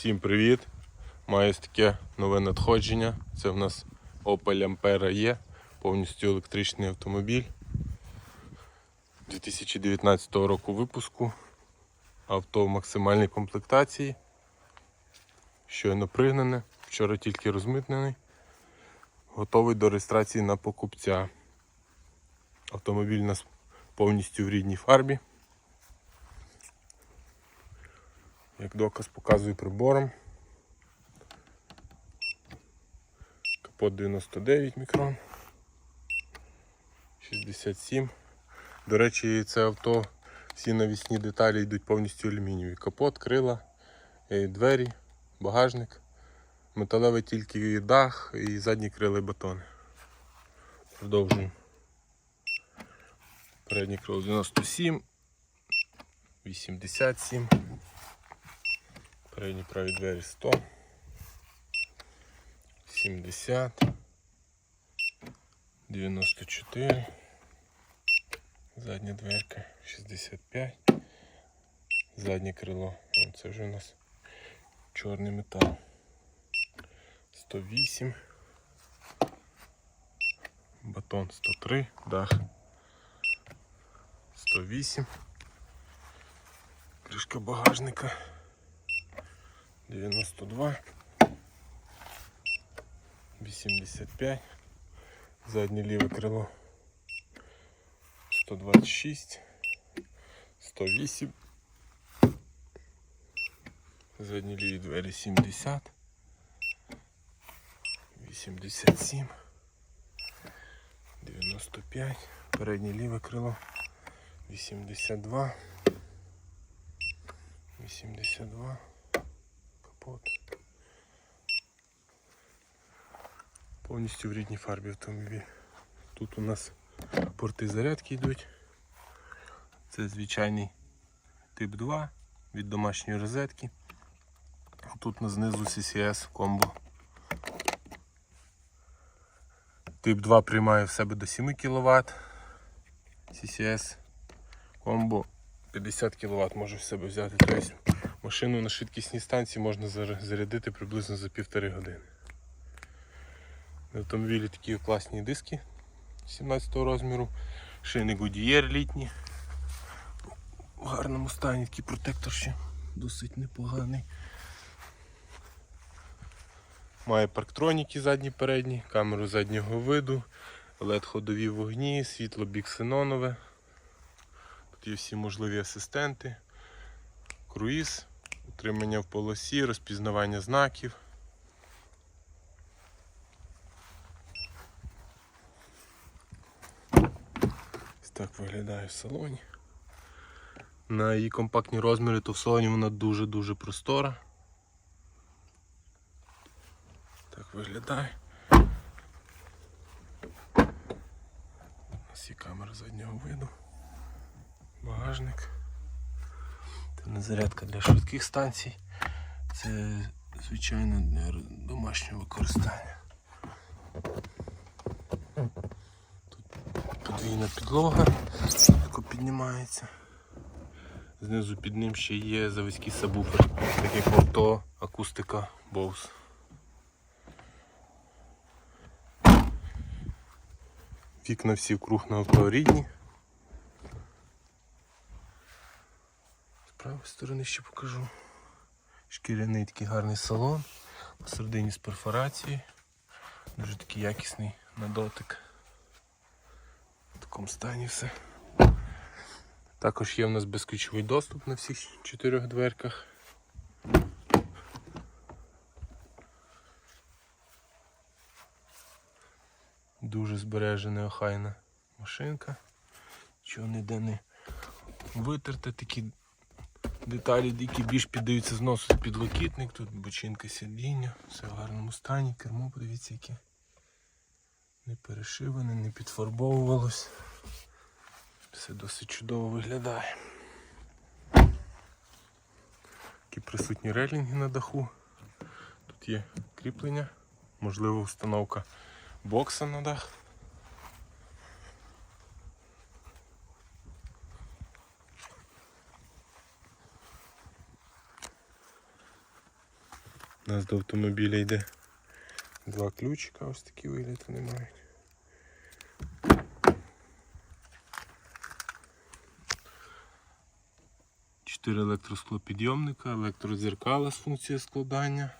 Всім привіт! Маю таке нове надходження. Це в нас Opel Ampera E, повністю електричний автомобіль 2019 року випуску. Авто в максимальній комплектації. Щойно пригнане, вчора тільки розмитнений. Готовий до реєстрації на покупця. Автомобіль у нас повністю в рідній фарбі. Як доказ показую прибором. Капот 99 мікрон. 67. До речі, це авто, всі навісні деталі йдуть повністю алюмінієві. Капот, крила, е, двері, багажник, металевий тільки дах і задні крила і батони. Продовжуємо. Переднє крило 97, 87. Передні праві двері 100, 70, 94, задня дверка 65, заднє крило, це вже у нас чорний метал. 108, батон 103, дах 108, кришка багажника. 92, 85, заднє ліве крило 126, 108, задні ліві двері 70, 87, 95, переднє ліве крило 82, 82 Капот. Повністю в рідній фарбі автомобіль. Тут у нас порти зарядки йдуть. Це звичайний тип 2 від домашньої розетки. Тут знизу CCS комбо. Тип 2 приймає в себе до 7 кВт. CCS комбо 50 кВт може в себе взяти. Машину на швидкісній станції можна зарядити приблизно за півтори години. На автомобілі такі класні диски 17 розміру, шини Goodyear літні. В гарному стані такий протектор ще досить непоганий. Має парктроніки задні передні, камеру заднього виду, LED ходові вогні, світло біксенонове. Тут є всі можливі асистенти, круїз, утримання в полосі, розпізнавання знаків. Ось так виглядає в салоні. На її компактні розміри, то в салоні вона дуже-дуже простора. Так виглядає. У нас є камера заднього виду, багажник. Це не зарядка для швидких станцій. Це звичайно для домашнього використання. Тут подвійна підлога, яка піднімається. Знизу під ним ще є заводський сабвуфер, так як авто акустика Bose. Вікна всі круг на авто рідні. Правої сторони ще покажу. Шкіряний такий гарний салон. Посередині з перфорацією. Дуже такий якісний на дотик. В такому стані все. Також є в нас безключовий доступ на всіх чотирьох дверках. Дуже збережена охайна машинка. Чого ніде не витерте такі деталі, які більш піддаються зносу підлокітник, тут бочинка сидіння, все в гарному стані, кермо, подивіться, яке не перешиване, не підфарбовувалось. Все досить чудово виглядає. Такі присутні релінги на даху. Тут є кріплення, можливо установка бокса на дах. У нас до автомобіля йде два ключика, ось такі вигляд вони мають. Чотири електросклопідйомника, електрозеркала з функцією складання.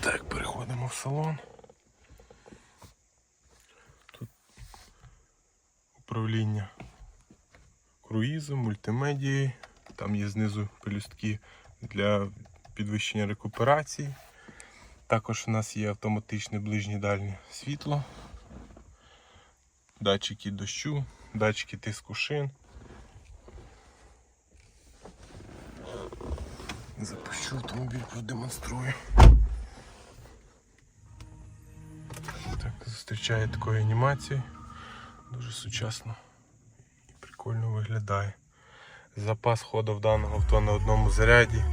Так, переходимо в салон. Тут управління круїзом, мультимедією. Там є знизу пелюстки для підвищення рекуперації. Також у нас є автоматичне ближнє дальнє світло, датчики дощу, датчики тиску шин. Запущу автомобіль, продемонструю. Так, зустрічає такою анімацією. Дуже сучасно і прикольно виглядає. Запас ходу в даного авто на одному заряді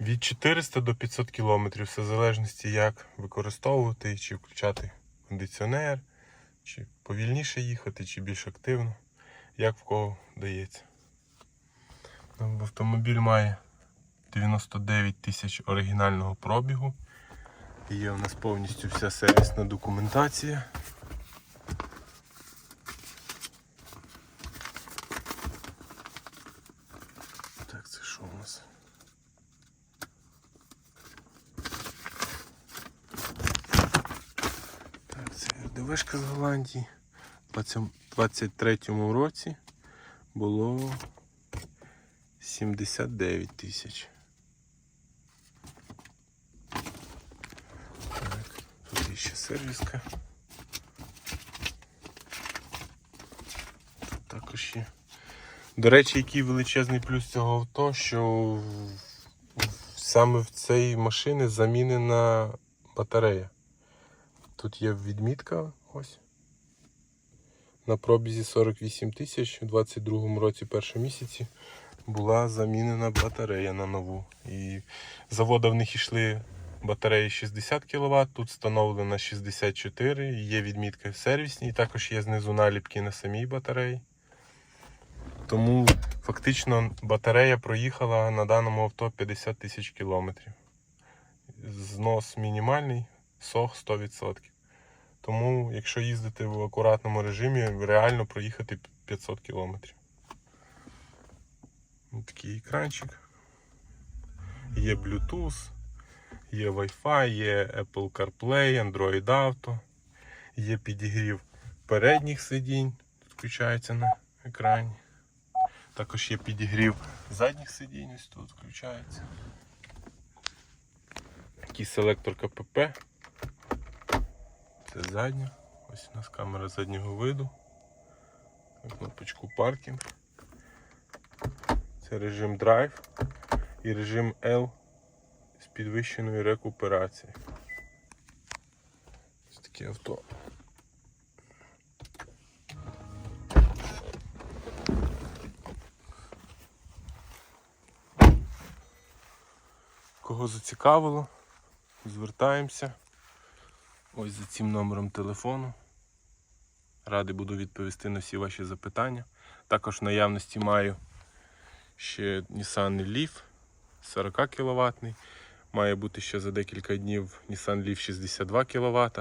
від 400 до 500 км, все в залежності як використовувати, чи включати кондиціонер, чи повільніше їхати, чи більш активно, як в кого дається. Ну, Автомобіль має 99 тисяч оригінального пробігу. Є у нас повністю вся сервісна документація. Так, це що у нас? Це з Голландії. У 23-му році було 79 тисяч. Так, тут є ще сервіска. Тут також є. До речі, який величезний плюс цього авто, що саме в цій машині замінена батарея. Тут є відмітка ось. На пробізі 48 тисяч у 22 році, першому місяці, була замінена батарея на нову. І з завода в них йшли батареї 60 кВт, тут встановлена 64, є відмітка в сервісній, також є знизу наліпки на самій батареї. Тому фактично батарея проїхала на даному авто 50 тисяч кілометрів. Знос мінімальний, сох 100%. Тому, якщо їздити в акуратному режимі, реально проїхати 500 кілометрів. Такий екранчик. Є Bluetooth, є Wi-Fi, є Apple CarPlay, Android Auto, є підігрів передніх сидінь, тут включається на екрані. Також є підігрів задніх сидінь, ось тут включається. Такий селектор КПП. Це задня. Ось у нас камера заднього виду. Кнопочку паркінг. Це режим драйв і режим L з підвищеною рекуперацією. Ось таке авто. Кого зацікавило, звертаємося. Ось за цим номером телефону. Радий буду відповісти на всі ваші запитання. Також в наявності маю ще Nissan Leaf 40 кВт. Має бути ще за декілька днів Nissan Leaf 62 кВт.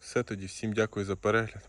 Все тоді, всім дякую за перегляд.